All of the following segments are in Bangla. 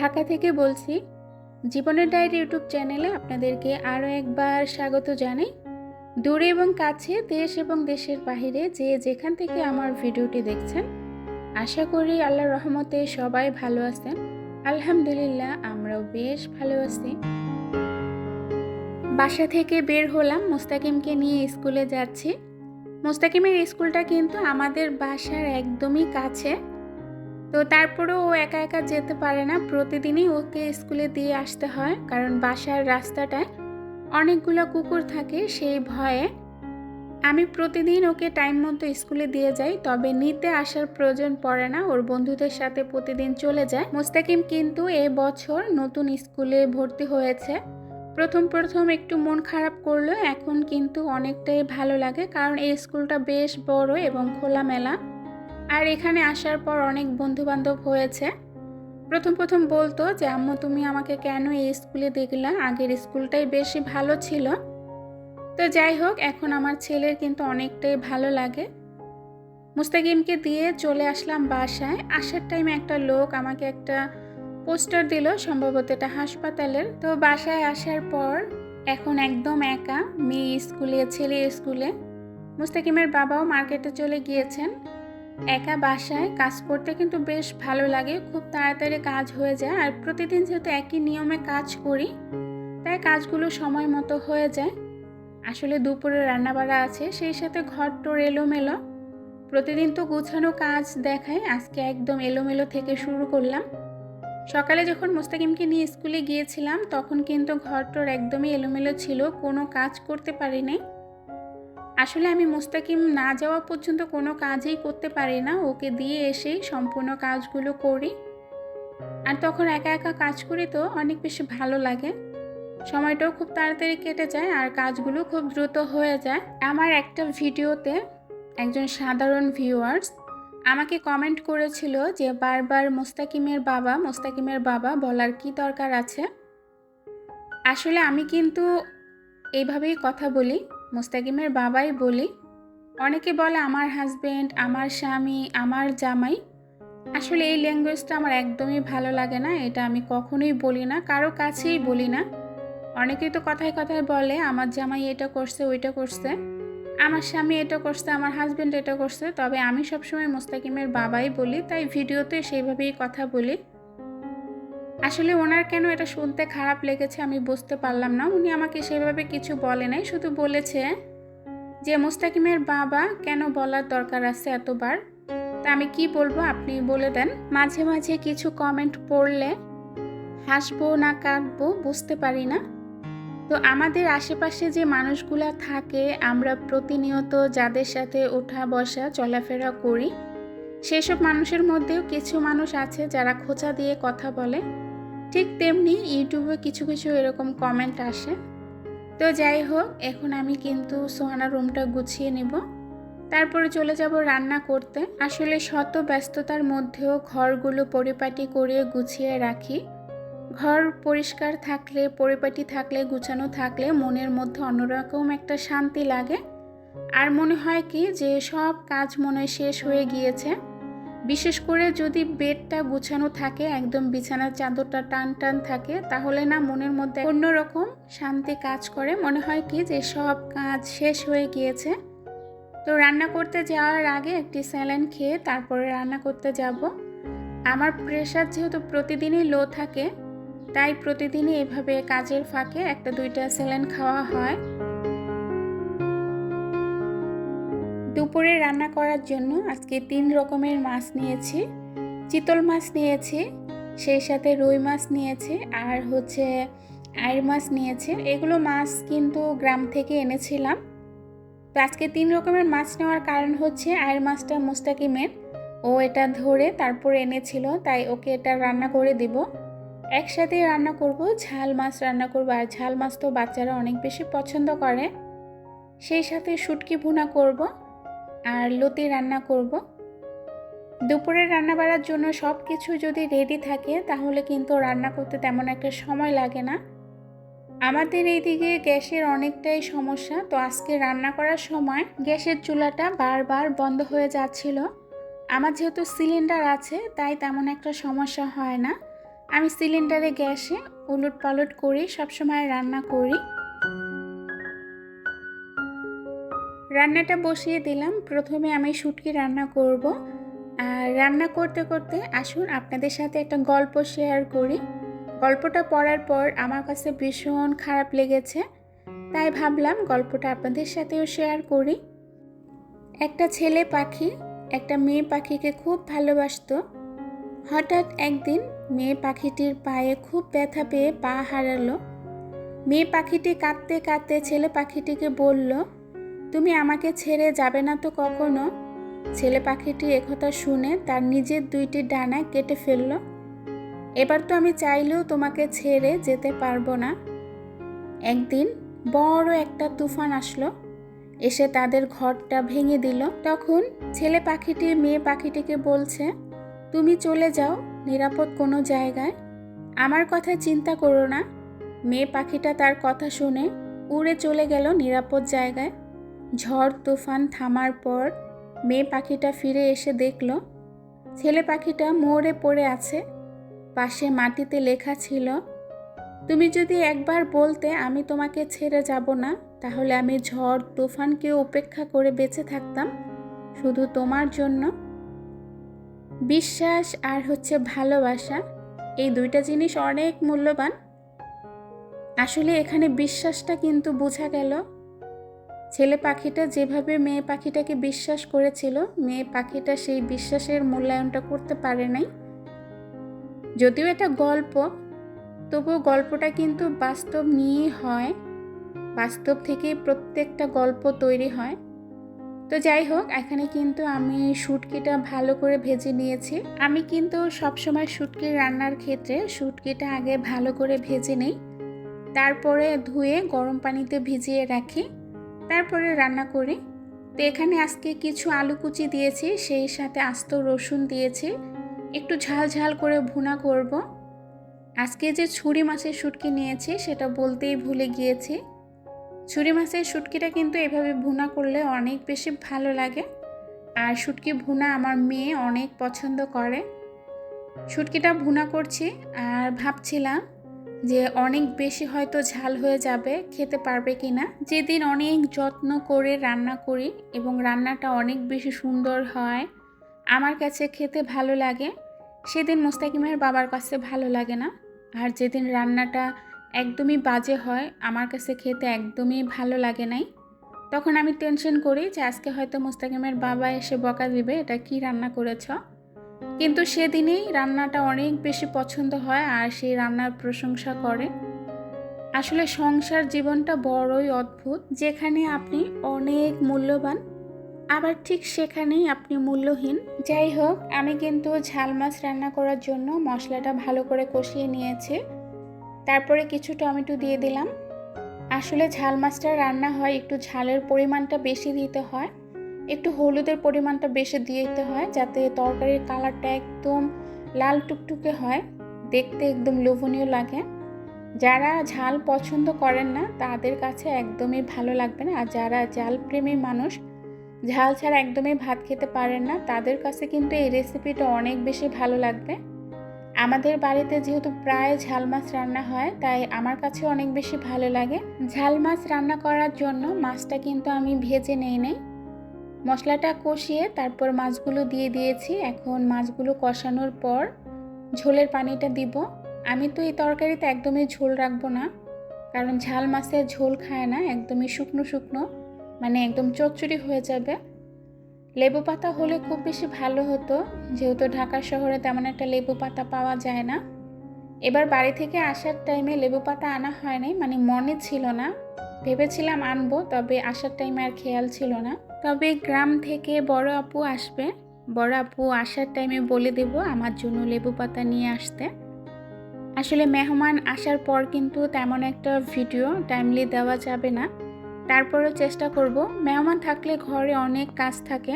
ঢাকা থেকে বলছি, জীবনের ডায়েরি ইউটিউব চ্যানেলে আপনাদেরকে আরও একবার স্বাগত জানাই। দূরে এবং কাছে দেশ এবং দেশের বাইরে যে যেখান থেকে আমার ভিডিওটি দেখছেন, আশা করি আল্লাহর রহমতে সবাই ভালো আছেন। আলহামদুলিল্লাহ, আমরাও বেশ ভালো আছি। বাসা থেকে বের হলাম, মুস্তাকিমকে নিয়ে স্কুলে যাচ্ছি। মোস্তাকিমের স্কুলটা কিন্তু আমাদের বাসার একদমই কাছে। তো তারপরেও ও একা একা যেতে পারে না। প্রতিদিনই ওকে স্কুলে দিয়ে আসতে হয়, কারণ বাসার রাস্তাটায় অনেকগুলো কুকুর থাকে সেই ভয়ে। আমি প্রতিদিন ওকে টাইম মতো স্কুলে দিয়ে যাই, তবে নিতে আসার প্রয়োজন পড়ে না। ওর বন্ধুদের সাথে প্রতিদিন চলে যায়। মোস্তাকিম কিন্তু এ বছর নতুন স্কুলে ভর্তি হয়েছে। প্রথম প্রথম একটু মন খারাপ করল এখন কিন্তু অনেকটাই ভালো লাগে, কারণ এই স্কুলটা বেশ বড় এবং খোলামেলা। আর এখানে আসার পর অনেক বন্ধু বান্ধব হয়েছে। প্রথম প্রথম বলতো যে, আম্মু, তুমি আমাকে কেন এই স্কুলে দেখলা? আগের স্কুলটাই বেশি ভালো ছিল। তো যাই হোক, এখন আমার ছেলের কিন্তু অনেকটাই ভালো লাগে। মুস্তাকিমকে দিয়ে চলে আসলাম বাসায়। আসার টাইমে একটা লোক আমাকে একটা পোস্টার দিল, সম্ভবত এটা হাসপাতালের। তো বাসায় আসার পর এখন একদম একা, মেয়ে স্কুলে, ছেলে স্কুলে। মুস্তাকিমের বাবাও মার্কেটে চলে গিয়েছেন। একা বাসায় কাজ করতে কিন্তু বেশ ভালো লাগে, খুব তাড়াতাড়ি কাজ হয়ে যায়। আর প্রতিদিন যেহেতু একই নিয়মে কাজ করি, তাই কাজগুলো সময় মতো হয়ে যায়। আসলে দুপুরে রান্নাবাড়া আছে, সেই সাথে ঘর টোর এলোমেলো। প্রতিদিন তো গুছানো কাজ দেখায়, আজকে একদম এলোমেলো থেকে শুরু করলাম। সকালে যখন মোস্তাকিমকে নিয়ে স্কুলে গিয়েছিলাম, তখন কিন্তু ঘরটোর একদমই এলোমেলো ছিল, কোনো কাজ করতে পারিনি। আসলে আমি মোস্তাকিম না যাওয়া পর্যন্ত কোনো কাজই করতে পারি না। ওকে দিয়ে এসেই সম্পূর্ণ কাজগুলো করি। আর তখন একা একা কাজ করি তো অনেক বেশি ভালো লাগে। সময়টাও খুব তাড়াতাড়ি কেটে যায় আর কাজগুলো খুব দ্রুত হয়ে যায়। আমার একটা ভিডিওতে একজন সাধারণ ভিউয়ার্স আমাকে কমেন্ট করেছিল যে, বারবার মোস্তাকিমের বাবা মোস্তাকিমের বাবা বলার কি দরকার আছে? আসলে আমি কিন্তু এইভাবেই কথা বলি। মোস্তাকিমের বাবাই বলি, অনেকে বলে আমার হাজবেন্ড আমার স্বামী, আমার জামাই। আসলে এই ল্যাঙ্গুয়েজটা আমার একদমই ভালো লাগে না, এটা আমি কখনোই বলি না, কারও কাছেই বলি না। অনেকেই তো কথায় কথায় বলে, আমার জামাই এটা করছে, ওইটা করছে। আমার স্বামী এটা করছে, আমার হাজব্যান্ড এটা করছে। তবে আমি সবসময় মুস্তাকিমের বাবাই বলি, তাই ভিডিওতে সেইভাবেই কথা বলি। আসলে ওনার কেন এটা শুনতে খারাপ লেগেছে আমি বুঝতে পারলাম না। উনি আমাকে সেভাবে কিছু বলে নাই, শুধু বলেছে যে, মোস্তাকিমের বাবা কেন বলার দরকার আছে এতবার? তা আমি কি বলব আপনি বলে দেন। মাঝে মাঝে কিছু কমেন্ট পড়লে হাসবো না কাঁদবো বুঝতে পারি না। তো আমাদের আশেপাশে যে মানুষগুলা থাকে, আমরা প্রতিনিয়ত যাদের সাথে ওঠা বসা চলাফেরা করি, সেসব মানুষের মধ্যেও কিছু মানুষ আছে যারা খোঁচা দিয়ে কথা বলে। ঠিক তেমনি ইউটিউবে কিছু কিছু এরকম কমেন্ট আসে। তো যাই হোক, এখন আমি কিন্তু সোহানা রুমটা গুছিয়ে নেব। তারপরে চলে যাব রান্না করতে। আসলে শত ব্যস্ততার মধ্যেও ঘরগুলো পরিপাটি করে গুছিয়ে রাখি। ঘর পরিষ্কার থাকলে, পরিপাটি থাকলে, গুছানো থাকলে মনের মধ্যে অন্যরকম একটা শান্তি লাগে। আর মনে হয় কি যে সব কাজ মনে শেষ হয়ে গিয়েছে। বিশেষ করে যদি বেডটা গুছানো থাকে, একদম বিছানার চাদরটা টান টান থাকে, তাহলে না মনের মধ্যে অন্যরকম শান্তি কাজ করে। মনে হয় কি যে সব কাজ শেষ হয়ে গিয়েছে। তো রান্না করতে যাওয়ার আগে একটি স্যালাইন খেয়ে তারপরে রান্না করতে যাব। আমার প্রেশার যেহেতু প্রতিদিনই লো থাকে, তাই প্রতিদিনই এভাবে কাজের ফাঁকে একটা দুইটা স্যালাইন খাওয়া হয়। দুপুরে রান্না করার জন্য আজকে তিন রকমের মাছ নিয়েছি। চিতল মাছ নিয়েছি, সেই সাথে রুই মাছ নিয়েছে, আর হচ্ছে আয়ের মাছ নিয়েছে। এগুলো মাছ কিন্তু গ্রাম থেকে এনেছিলাম। তো আজকে তিন রকমের মাছ নেওয়ার কারণ হচ্ছে আয়ের মাছটা মুস্তাকিমের। ও এটা ধরে তারপর এনেছিল, তাই ওকে এটা রান্না করে দিব। একসাথে রান্না করব, ঝাল মাছ রান্না করব, আর ঝাল মাছ তো বাচ্চারা অনেক বেশি পছন্দ করে। সেই সাথে শুটকি ভুনা করব। আর লতি রান্না করব। দুপুরে রান্না বাড়ার জন্য সব কিছু যদি রেডি থাকে, তাহলে কিন্তু রান্না করতে তেমন একটা সময় লাগে না। আমাদের এইদিকে গ্যাসের অনেকটাই সমস্যা, তো আজকে রান্না করার সময় গ্যাসের চুলাটা বারবার বন্ধ হয়ে যাচ্ছিল। আমার যেহেতু সিলিন্ডার আছে, তাই তেমন একটা সমস্যা হয় না। আমি সিলিন্ডারে গ্যাসে উলট পালট করি, সবসময় রান্না করি। রান্নাটা বসিয়ে দিলাম। প্রথমে আমি শুটকি রান্না করব। আর রান্না করতে করতে আসুন আপনাদের সাথে একটা গল্প শেয়ার করি। গল্পটা পড়ার পর আমার কাছে ভীষণ খারাপ লেগেছে। তাই ভাবলাম গল্পটা আপনাদের সাথেও শেয়ার করি। একটা ছেলে পাখি, একটা মেয়ে পাখিকে খুব ভালোবাসতো। হঠাৎ একদিন মেয়ে পাখিটির পায়ে খুব ব্যথা পেয়ে পা হারালো। মেয়ে পাখিটি কাঁদতে কাঁদতে ছেলে পাখিটিকে বলল তুমি আমাকে ছেড়ে যাবে না তো কখনো? ছেলে পাখিটি একথা শুনে তার নিজের দুইটি ডানা কেটে ফেলল। এবার তো আমি চাইলেও তোমাকে ছেড়ে যেতে পারব না। একদিন বড় একটা তুফান আসলো। এসে তাদের ঘরটা ভেঙে দিল। তখন ছেলে পাখিটি, মেয়ে পাখিটিকে বলছে, তুমি চলে যাও, নিরাপদ কোনো জায়গায়। আমার কথা চিন্তা করো না। মেয়ে পাখিটা তার কথা শুনে উড়ে চলে গেল নিরাপদ জায়গায়। ঝড় তুফান থামার পর মেয়ে পাখিটা ফিরে এসে দেখল, ছেলে পাখিটা মোড়ে পড়ে আছে, পাশে মাটিতে লেখা ছিল, তুমি যদি একবার বলতে আমি তোমাকে ছেড়ে যাব না, তাহলে আমি ঝড় তুফানকে উপেক্ষা করে বেঁচে থাকতাম, শুধু তোমার জন্য। বিশ্বাস আর হচ্ছে ভালোবাসা, এই দুইটা জিনিস অনেক মূল্যবান। আসলে এখানে বিশ্বাসটা কিন্তু বোঝা গেল ছেলে পাখিটা যেভাবে মেয়ে পাখিটাকে বিশ্বাস করেছিল, মেয়ে পাখিটা সেই বিশ্বাসের মূল্যায়নটা করতে পারে নাই। যদিও এটা গল্প, তবুও গল্পটা কিন্তু বাস্তব নিয়েই হয়। বাস্তব থেকেই প্রত্যেকটা গল্প তৈরি হয়। তো যাই হোক, এখানে কিন্তু আমি শুটকিটা ভালো করে ভেজে নিয়েছি। আমি কিন্তু সবসময় শুটকি রান্নার ক্ষেত্রে শুটকিটা আগে ভালো করে ভেজে নিই। তারপরে ধুয়ে গরম পানিতে ভিজিয়ে রাখি। তারপরে রান্না করি। তো এখানে আজকে কিছু আলু কুচি দিয়েছি, সেই সাথে আস্ত রসুন দিয়েছি। একটু ঝাল ঝাল করে ভুনা করব। আজকে যে ছুরি মাছের শুটকি নিয়েছি, সেটা বলতেই ভুলে গিয়েছি। ছুরি মাছের শুটকিটা কিন্তু এভাবে ভুনা করলে অনেক বেশি ভালো লাগে। আর শুটকি ভুনা আমার মেয়ে অনেক পছন্দ করে। শুটকিটা ভুনা করছি আর ভাবছিলাম যে অনেক বেশি হয়তো ঝাল হয়ে যাবে, খেতে পারবে কি না যেদিন অনেক যত্ন করে রান্না করি এবং রান্নাটা অনেক বেশি সুন্দর হয়, আমার কাছে খেতে ভালো লাগে, সেদিন মোস্তাকিমের বাবার কাছে ভালো লাগে না। আর যেদিন রান্নাটা একদমই বাজে হয়, আমার কাছে খেতে একদমই ভালো লাগে নাই। তখন আমি টেনশন করি যে আজকে হয়তো মোস্তাকিমের বাবা এসে বকা দিবে, এটা কি রান্না করেছ? কিন্তু সেদিনেই রান্নাটা অনেক বেশি পছন্দ হয় আর সেই রান্নার প্রশংসা করে। আসলে সংসার জীবনটা বড়ই অদ্ভুত, যেখানে আপনি অনেক মূল্যবান, আবার ঠিক সেখানেই আপনি মূল্যহীন। যাই হোক, আমি কিন্তু ঝাল মাছ রান্না করার জন্য মশলাটা ভালো করে কষিয়ে নিয়েছি। তারপরে কিছু টমেটো দিয়ে দিলাম। আসলে ঝাল মাছটা রান্না হয় একটু ঝালের পরিমাণটা বেশি দিতে হয়। একটু হলুদের পরিমাণটা বেশি দিয়ে দিতে হয়, যাতে তরকারির কালারটা একদম লাল টুকটুকে হয়। দেখতে একদম লোভনীয় লাগে। যারা ঝাল পছন্দ করেন না, তাদের কাছে একদমই ভালো লাগবে না। আর যারা জাল প্রেমী মানুষ, ঝাল ছাড়া একদমই ভাত খেতে পারেন না, তাদের কাছে কিন্তু এই রেসিপিটা অনেক বেশি ভালো লাগবে। আমাদের বাড়িতে যেহেতু প্রায় ঝাল মাছ রান্না হয়, তাই আমার কাছে অনেক বেশি ভালো লাগে। ঝাল মাছ রান্না করার জন্য মাছটা কিন্তু আমি ভেজে নেই নেই। মশলাটা কষিয়ে তারপর মাছগুলো দিয়ে দিয়েছি। এখন মাছগুলো কষানোর পর ঝোলের পানিটা দিব। আমি তো এই তরকারিতে একদমই ঝোল রাখব না, কারণ ঝাল মাছের ঝোল খায় না, একদমই শুকনো শুকনো মানে একদম চচ্চড়ি হয়ে যাবে। লেবু পাতা হলে খুব বেশি ভালো হতো, যেহেতু ঢাকা শহরে তেমন একটা লেবু পাতা পাওয়া যায় না। এবার বাড়ি থেকে আসার টাইমে লেবু পাতা আনা হয়নি মানে মনে ছিল না। ভেবেছিলাম আনব, তবে আসার টাইমে আর খেয়াল ছিল না। তবে গ্রাম থেকে বড় আপু আসবে। বড় আপু আসার টাইমে বলে দেব আমার জন্য লেবু পাতা নিয়ে আসতে। আসলে মেহমান আসার পর কিন্তু তেমন একটা ভিডিও টাইমলি দেওয়া যাবে না। তারপরেও চেষ্টা করব। মেহমান থাকলে ঘরে অনেক কাজ থাকে।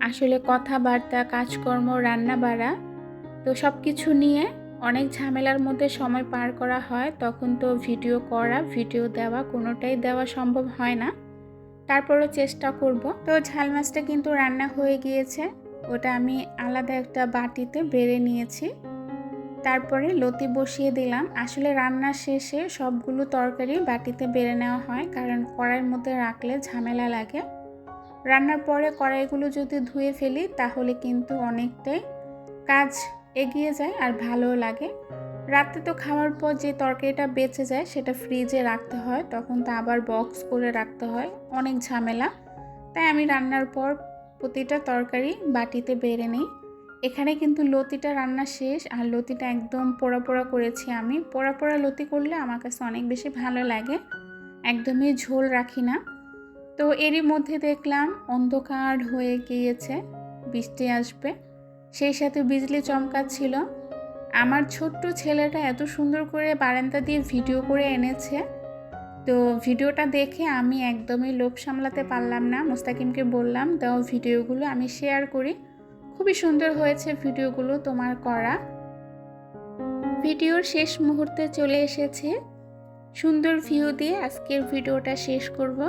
আসলে কথাবার্তা, কাজকর্ম রান্না বাড়া তো সব কিছু নিয়ে অনেক ঝামেলার মধ্যে সময় পার করা হয়। তখন তো ভিডিও করা ভিডিও দেওয়া কোনোটাই দেওয়া সম্ভব হয় না। তারপরও চেষ্টা করব। তো ঝাল মাছটা কিন্তু রান্না হয়ে গিয়েছে। ওটা আমি আলাদা একটা বাটিতে বেড়ে নিয়েছি। তারপরে লতি বসিয়ে দিলাম। আসলে রান্নার শেষে সবগুলো তরকারি বাটিতে বেড়ে নেওয়া হয়, কারণ কড়াইয়ের মধ্যে রাখলে ঝামেলা লাগে। রান্নার পরে কড়াইগুলো যদি ধুয়ে ফেলি, তাহলে কিন্তু অনেকটাই কাজ এগিয়ে যায় আর ভালোও লাগে। রাতে তো খাওয়ার পর যে তরকারিটা বেঁচে যায় সেটা ফ্রিজে রাখতে হয়, তখন তা আবার বক্স করে রাখতে হয়। অনেক ঝামেলা। তাই আমি রান্নার পর প্রতিটা তরকারি বাটিতে বেড়ে নিই। এখানে কিন্তু লতিটা রান্না শেষ, আর লতিটা একদম পোড়া পোড়া করেছি আমি। পোড়া পোড়া লতি করলে আমার কাছে অনেক বেশি ভালো লাগে। একদমই ঝোল রাখি না। তো এরই মধ্যে দেখলাম অন্ধকার হয়ে গিয়েছে, বৃষ্টি আসবে। সেই সাথে বিজলি চমকাচ্ছিল। আমার ছোট্ট ছেলেটা এত সুন্দর করে বারান্দা দিয়ে ভিডিও করে এনেছে। তো ভিডিওটা দেখে আমি একদমই লোভ সামলাতে পারলাম না। মুস্তাকিমকে বললাম, দাও ভিডিওগুলো, আমি শেয়ার করি। খুবই সুন্দর হয়েছে ভিডিওগুলো তোমার করা। ভিডিওর শেষ মুহূর্তে চলে এসেছে। সুন্দর ভিউ দিয়ে আজকের ভিডিওটা শেষ করব।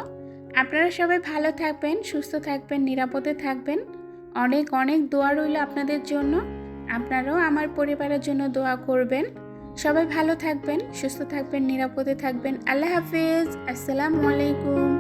আপনারা সবাই ভালো থাকবেন, সুস্থ থাকবেন, নিরাপদে থাকবেন। অনেক অনেক দোয়া রইল আপনাদের জন্য। আপনারাও আমার পরিবারের জন্য দোয়া করবেন। সবাই ভালো থাকবেন, সুস্থ থাকবেন, নিরাপদে থাকবেন। আল্লাহ হাফিজ। আসসালামু আলাইকুম।